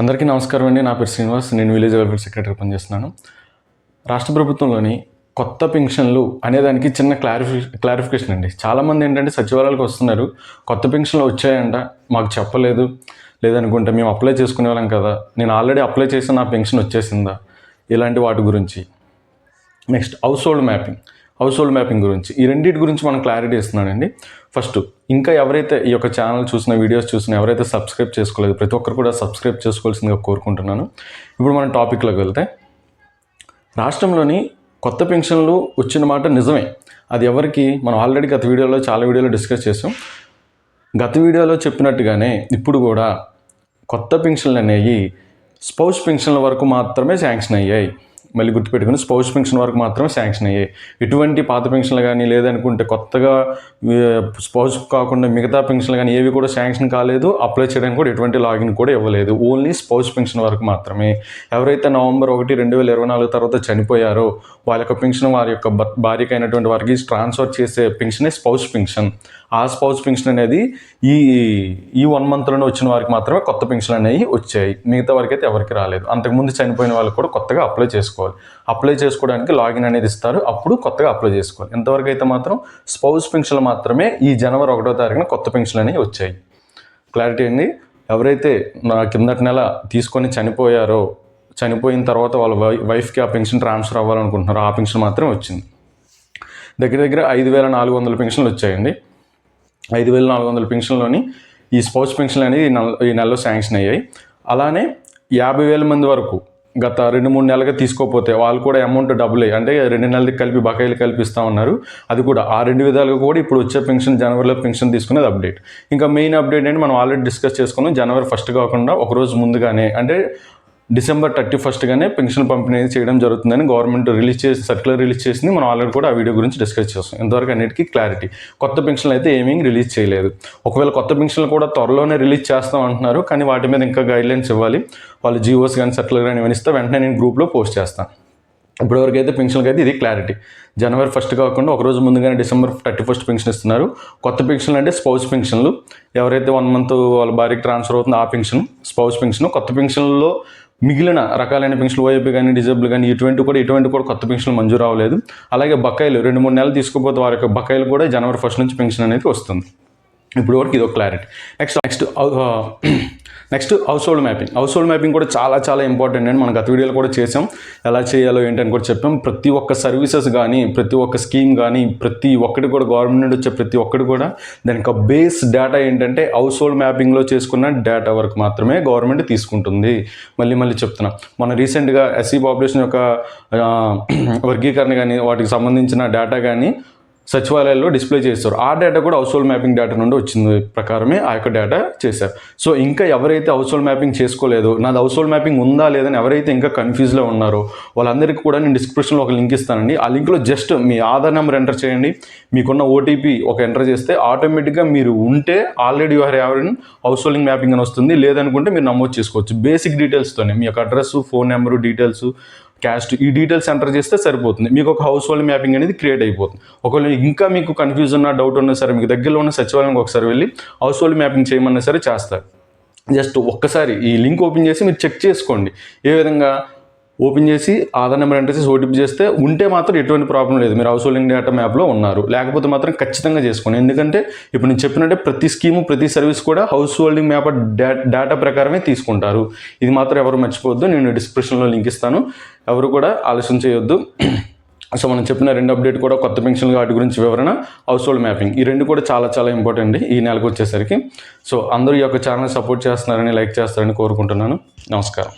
అందరికీ నమస్కారం అండి. నా పేరు శ్రీనివాస్. నేను విలేజ్ వెల్ఫేర్ సెక్రటరీ పనిచేస్తున్నాను. రాష్ట్ర ప్రభుత్వంలోని కొత్త పెన్షన్లు అనేదానికి చిన్న క్లారిఫి క్లారిఫికేషన్ అండి. చాలామంది ఏంటంటే సచివాలయాలకు వస్తున్నారు. కొత్త పెన్షన్లు వచ్చాయంట. మాకు చెప్పలేదు. లేదనుకుంటే మేము అప్లై చేసుకునే వాళ్ళం కదా. నేను ఆల్రెడీ అప్లై చేసిన నా పెన్షన్ వచ్చేసిందా? ఇలాంటి వాటి గురించి. Next household mapping household mapping గురించి. ఈ రెండింటి గురించి మనం క్లారిటీ ఇస్తున్నానండి. ఫస్ట్ ఇంకా ఎవరైతే ఈ యొక్క ఛానల్ చూసిన వీడియోస్ చూసిన ఎవరైతే సబ్స్క్రైబ్ చేసుకోలేదు ప్రతి ఒక్కరు కూడా సబ్స్క్రైబ్ చేసుకోవాల్సిందిగా కోరుకుంటున్నాను. ఇప్పుడు మనం టాపిక్లోకి వెళ్తే రాష్ట్రంలోని కొత్త పెన్షన్లు వచ్చిన మాట నిజమే. అది ఎవరికి మనం ఆల్రెడీ గత వీడియోలో చాలా వీడియోలో డిస్కస్ చేసాం గత వీడియోలో చెప్పినట్టుగానే ఇప్పుడు కూడా కొత్త పెన్షన్లు అనేవి స్పౌస్ పెన్షన్ల వరకు మాత్రమే శాంక్షన్ అయ్యాయి. మళ్ళీ గుర్తుపెట్టుకుని స్పౌస్ పెన్షన్ వరకు మాత్రమే శాంక్షన్ అయ్యాయి. ఇటువంటి పాత పెన్షన్లు కానీ లేదనుకుంటే కొత్తగా స్పౌస్ కాకుండా మిగతా పెన్షన్లు కానీ ఏవి కూడా శాంక్షన్ కాలేదు. అప్లై చేయడానికి కూడా ఎటువంటి లాగిన్ కూడా ఇవ్వలేదు. ఓన్లీ స్పౌస్ పెన్షన్ వరకు మాత్రమే. ఎవరైతే నవంబర్ ఒకటి రెండు వేల ఇరవై నాలుగు తర్వాత చనిపోయారో వాళ్ళ యొక్క పెన్షన్ వారి యొక్క భార్యకైనటువంటి భార్యకి అయినటువంటి వారికి ట్రాన్స్ఫర్ చేసే పెన్షనే స్పౌస్ పెన్షన్. ఆ స్పౌస్ పెన్షన్ అనేది ఈ ఈ వన్ మంత్లోనే వచ్చిన వారికి మాత్రమే కొత్త పెన్షన్ అనేవి వచ్చాయి. మిగతా వారికి అయితే ఎవరికి రాలేదు. అంతకుముందు చనిపోయిన వాళ్ళకి కూడా కొత్తగా అప్లై చేసుకోవాలి. అప్లై చేసుకోవడానికి లాగిన్ అనేది ఇస్తారు. అప్పుడు కొత్తగా అప్లై చేసుకోవాలి. ఇంతవరకు అయితే మాత్రం స్పౌస్ పెన్షన్లు మాత్రమే ఈ జనవరి ఒకటో తారీఖున కొత్త పెన్షన్లు అనేవి వచ్చాయి. క్లారిటీ అండి? ఎవరైతే నా కిందటి నెల తీసుకొని చనిపోయారో చనిపోయిన తర్వాత వాళ్ళ వై వైఫ్కి ఆ పెన్షన్ ట్రాన్స్ఫర్ అవ్వాలనుకుంటున్నారో ఆ పెన్షన్ మాత్రమే వచ్చింది. దగ్గర దగ్గర ఐదు వేల నాలుగు వందల పెన్షన్లు వచ్చాయండి. ఐదు వేల నాలుగు వందల పెన్షన్లోని ఈ స్పౌస్ పెన్షన్లు అనేది ఈ నెల ఈ నెలలో శాంక్షన్ అయ్యాయి. అలానే యాభై వేల మంది వరకు గత రెండు మూడు నెలలుగా తీసుకోకపోతే వాళ్ళు కూడా అమౌంట్ డబ్బులే అంటే రెండు నెలలకి కలిపి బకాయిలు కల్పిస్తూ ఉన్నారు. అది కూడా ఆ రెండు విధాలుగా కూడా ఇప్పుడు వచ్చే పెన్షన్ జనవరిలో పెన్షన్ తీసుకునేది అప్డేట్ ఇంకా మెయిన్ అప్డేట్ ఏంటి? మనం ఆల్రెడీ డిస్కస్ చేసుకున్నాం జనవరి ఫస్ట్ కాకుండా ఒక రోజు ముందుగానే. అంటే డిసెంబర్ థర్టీ ఫస్ట్గానే పెన్షన్ పంపిణీ అనేది చేయడం జరుగుతుందని గవర్నమెంట్ రిలీజ్ చేసి సర్క్యులర్ రిలీజ్ చేసింది. మనం ఆల్రెడీ కూడా ఆ వీడియో గురించి డిస్కస్ చేస్తాం. ఇంతవరకు అన్నిటికీ క్లారిటీ. కొత్త పెన్షన్లు అయితే ఏమీ రిలీజ్ చేయలేదు. ఒకవేళ కొత్త పెన్షన్లు కూడా త్వరలోనే రిలీజ్ చేస్తాం అంటున్నారు కానీ వాటి మీద ఇంకా గైడ్లైన్స్ ఇవ్వాలి. వాళ్ళు జీవోస్ కానీ సర్క్యులర్ కానీ ఇవన్నీ ఇస్తే వెంటనే నేను గ్రూప్లో పోస్ట్ చేస్తాను ఇప్పటివరకు అయితే పెన్షన్కి అయితే ఇది క్లారిటీ. జనవరి ఫస్ట్ కాకుండా ఒక రోజు ముందుగానే డిసెంబర్ థర్టీ ఫస్ట్ పెన్షన్ ఇస్తున్నారు. కొత్త పెన్షన్లు అంటే స్పౌస్ పెన్షన్లు. ఎవరైతే వన్ మంత్ వాళ్ళ భార్యకి ట్రాన్స్ఫర్ అవుతుందో ఆ పెన్షన్ స్పౌస్ పెన్షన్. కొత్త పెన్షన్లో మిగిలిన రకాలైన పెన్షన్లు ఓఏపీ కానీ డిజేబుల్ కానీ ఇటువంటి కూడా ఇటువంటి కూడా కొత్త పెన్షన్లు మంజూరు అవ్వలేదు. అలాగే బకాయిలు రెండు మూడు నెలలు తీసుకోకపోతే వారి యొక్క బకాయిలు కూడా జనవరి ఫస్ట్ నుంచి పెన్షన్ అనేది వస్తుంది. ఇప్పుడు వరకు ఇదొక clarity next next next household mapping household mapping కూడా చాలా చాలా ఇంపార్టెంట్ అండి. మనం గత వీడియోలో కూడా చేసాం ఎలా చేయాలో ఏంటని కూడా చెప్పాం. ప్రతి ఒక్క సర్వీసెస్ కానీ ప్రతి ఒక్క స్కీమ్ కానీ ప్రతి ఒక్కటి కూడా గవర్నమెంట్ నుండి వచ్చే ప్రతి ఒక్కటి కూడా దానికి బేస్ డేటా ఏంటంటే హౌస్ హోల్డ్ మ్యాపింగ్లో చేసుకున్న డేటా వరకు మాత్రమే గవర్నమెంట్ తీసుకుంటుంది. మళ్ళీ మళ్ళీ చెప్తున్నా. మన రీసెంట్గా ఎస్సీ పాపులేషన్ యొక్క వర్గీకరణ కానీ వాటికి సంబంధించిన డేటా కానీ సచివాలయాల్లో డిస్ప్లే చేస్తారు. ఆ డేటా కూడా హౌస్ హోల్డ్ మ్యాపింగ్ డేటా నుండి వచ్చింది ప్రకారమే ఆ యొక్క డేటా చేశారు. సో ఇంకా ఎవరైతే హౌస్ హోల్డ్ మ్యాపింగ్ చేసుకోలేదు నాది హౌస్ హోల్డ్ మ్యాపింగ్ ఉందా లేదని ఎవరైతే ఇంకా కన్ఫ్యూజ్లో ఉన్నారో వాళ్ళందరికీ కూడా నేను డిస్క్రిప్షన్లో ఒక లింక్ ఇస్తానండి. ఆ లింక్లో జస్ట్ మీ ఆధార్ నెంబర్ ఎంటర్ చేయండి. మీకున్న ఓటీపీ ఒక ఎంటర్ చేస్తే ఆటోమేటిక్గా మీరు ఉంటే ఆల్రెడీ యూఆర్ ఎవరిన్ హౌస్ హోల్డింగ్ మ్యాపింగ్ అని వస్తుంది. లేదనుకుంటే మీరు నమోదు చేసుకోవచ్చు. బేసిక్ డీటెయిల్స్తోనే మీ యొక్క address phone number details caste ఈ డీటెయిల్స్ ఎంటర్ చేస్తే సరిపోతుంది. మీకు ఒక హౌస్ హోల్డ్ మ్యాపింగ్ అనేది క్రియేట్ అయిపోతుంది. ఒకవేళ ఇంకా మీకు కన్ఫ్యూజ్ ఉన్న డౌట్ ఉన్నా సరే మీకు దగ్గరలో ఉన్న సచివాలయంకి ఒకసారి వెళ్ళి హౌస్ హోల్డ్ మ్యాపింగ్ చేయమన్నా సరే చేస్తారు. జస్ట్ ఒక్కసారి ఈ లింక్ ఓపెన్ చేసి మీరు చెక్ చేసుకోండి. ఏ విధంగా ఓపెన్ చేసి ఆధార్ నెంబర్ ఎంటర్ చేసి ఓటీపీ చేస్తే ఉంటే మాత్రం ఎటువంటి ప్రాబ్లం లేదు. మీరు హౌస్ హోల్డింగ్ డేటా మ్యాప్లో ఉన్నారు. లేకపోతే మాత్రం ఖచ్చితంగా చేసుకోండి. ఎందుకంటే ఇప్పుడు నేను చెప్పినట్టే ప్రతి స్కీము ప్రతి సర్వీస్ కూడా హౌస్ హోల్డింగ్ మ్యాప్ డేటా ప్రకారమే తీసుకుంటారు. ఇది మాత్రం ఎవరు మర్చిపోవద్దు. నేను డిస్క్రిప్షన్లో లింక్ ఇస్తాను. ఎవరు కూడా ఆలస్యం చేయొద్దు. సో మనం చెప్పిన రెండు అప్డేట్ కూడా కొత్త పెన్షన్ వాటి గురించి వివరణ హౌస్ హోల్డ్ మ్యాపింగ్ ఈ రెండు కూడా చాలా చాలా ఇంపార్టెంట్ ఈ నెలకు వచ్చేసరికి సో అందరూ ఈ యొక్క ఛానల్ సపోర్ట్ చేస్తున్నారని లైక్ చేస్తారని కోరుకుంటున్నాను. నమస్కారం.